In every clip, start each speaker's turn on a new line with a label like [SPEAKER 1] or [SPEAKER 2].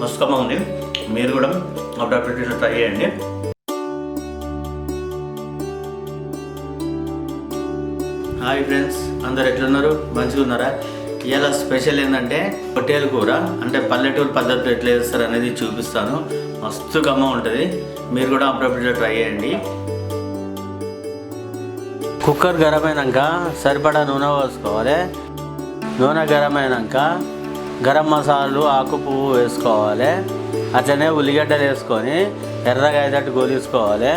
[SPEAKER 1] మస్తుకమ్మ ఉంది మీరు కూడా అప్పుడప్పుడు ఇట్లా ట్రై చేయండి. హాయ్ ఫ్రెండ్స్ అందరు ఎట్లున్నారు? మంచిగా ఉన్నారా? ఇవాళ స్పెషల్ ఏంటంటే పొట్టేలు కూర అంటే పల్లెటూరు పద్ధతిలో ఎట్లా చేస్తారు అనేది చూపిస్తాను. మస్తు గమ్మ ఉంటుంది. మీరు కూడా అప్పుడప్పుడు ట్రై చేయండి. కుక్కర్ గరం అయినాక సరిపడా నూనె పోసుకోవాలి. నూనె గరం అయినాక గరం మసాలాలు ఆకు పువ్వు వేసుకోవాలి. అట్లనే ఉల్లిగడ్డలు వేసుకొని ఎర్రగా అయ్యేటట్టు గోలుసుకోవాలి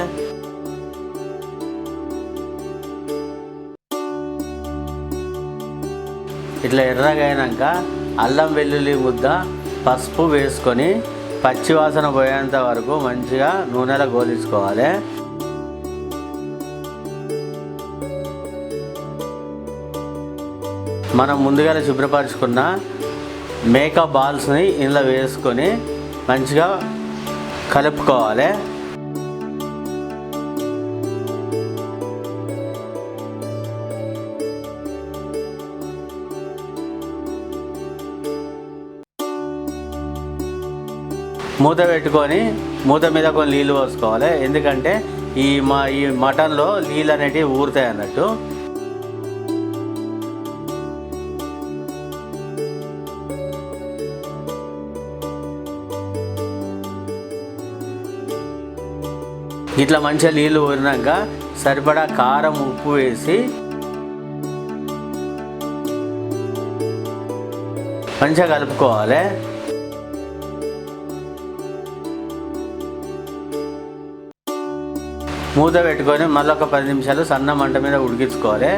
[SPEAKER 1] ఇట్లా ఎర్రగా అయినాక అల్లం వెల్లుల్లి ముద్ద పసుపు వేసుకొని పచ్చివాసన పోయేంత వరకు మంచిగా నూనెలో గోలించుకోవాలి. మనం ముందుగానే శుభ్రపరచుకున్న మేకప్ బాల్స్ని ఇందులో వేసుకొని మంచిగా కలుపుకోవాలి. మూత పెట్టుకొని మూత మీద కొన్ని నీళ్ళు పోసుకోవాలి. ఎందుకంటే ఈ మా ఈ మటన్లో నీళ్ళు అనేటివి ఊరుతాయి అన్నట్టు. ఇట్లా మంచిగా నీళ్ళు ఊరినాక సరిపడా కారం ఉప్పు వేసి మంచిగా కలుపుకోవాలి. మూత పెట్టుకొని మళ్ళీ ఒక పది నిమిషాలు సన్న మంట మీద ఉడికించుకోవాలి.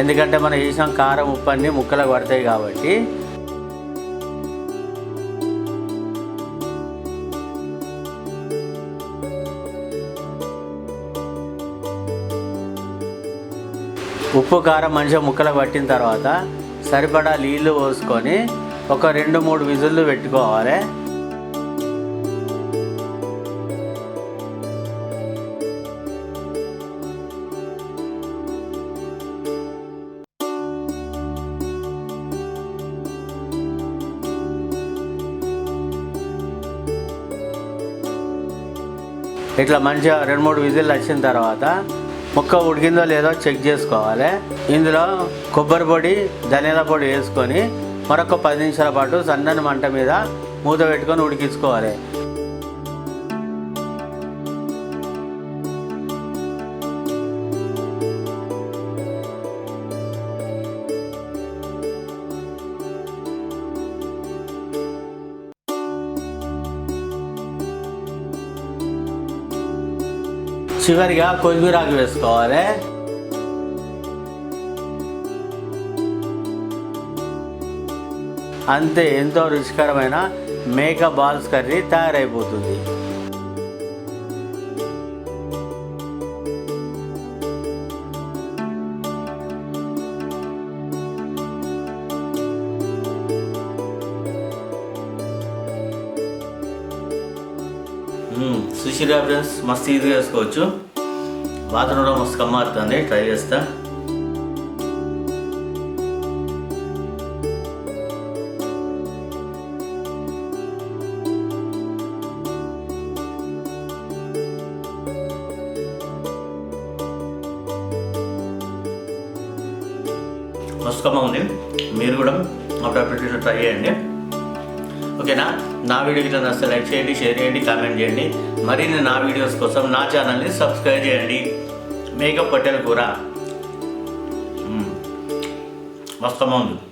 [SPEAKER 1] ఎందుకంటే మనం వేసిన కారం ఉప్పు అన్నీ ముక్కలకు పడతాయి కాబట్టి ఉప్పు కారం మంచిగా ముక్కలు పట్టిన తర్వాత సరిపడా నీళ్ళు పోసుకొని ఒక రెండు మూడు విజుళ్ళు పెట్టుకోవాలి. ఇట్లా మంచిగా రెండు మూడు విజిల్లు వచ్చిన తర్వాత ముక్క ఉడికిందో లేదో చెక్ చేసుకోవాలి. ఇందులో కొబ్బరి పొడి ధనియాల పొడి వేసుకొని మరొక పది నిమిషాల పాటు సన్నని మంట మీద మూత పెట్టుకొని ఉడికించుకోవాలి. చివరిగా కొత్తిమీరాకు వేసుకోవాలి. అంతే ఎంతో రుచికరమైన మేక బాల్స్ కర్రీ తయారైపోతుంది. సుశీరా ఫ్రెండ్స్ మస్తు ఈజీగా వేసుకోవచ్చు. వాసన కూడా మస్తు కమ్మారుతుంది ట్రై చేస్తా. మస్తు కమ్మ ఉంది. మీరు కూడా అప్పుడప్పుడు ట్రై చేయండి. ఓకేనా? నా వీడియో కింద నచ్చితే లైక్ చేయండి షేర్ చేయండి కామెంట్ చేయండి. మరిన్ని నా వీడియోస్ కోసం నా ఛానల్ని సబ్స్క్రైబ్ చేయండి. మేకప్ పట్టెల కూర. మ్మ్. మస్తు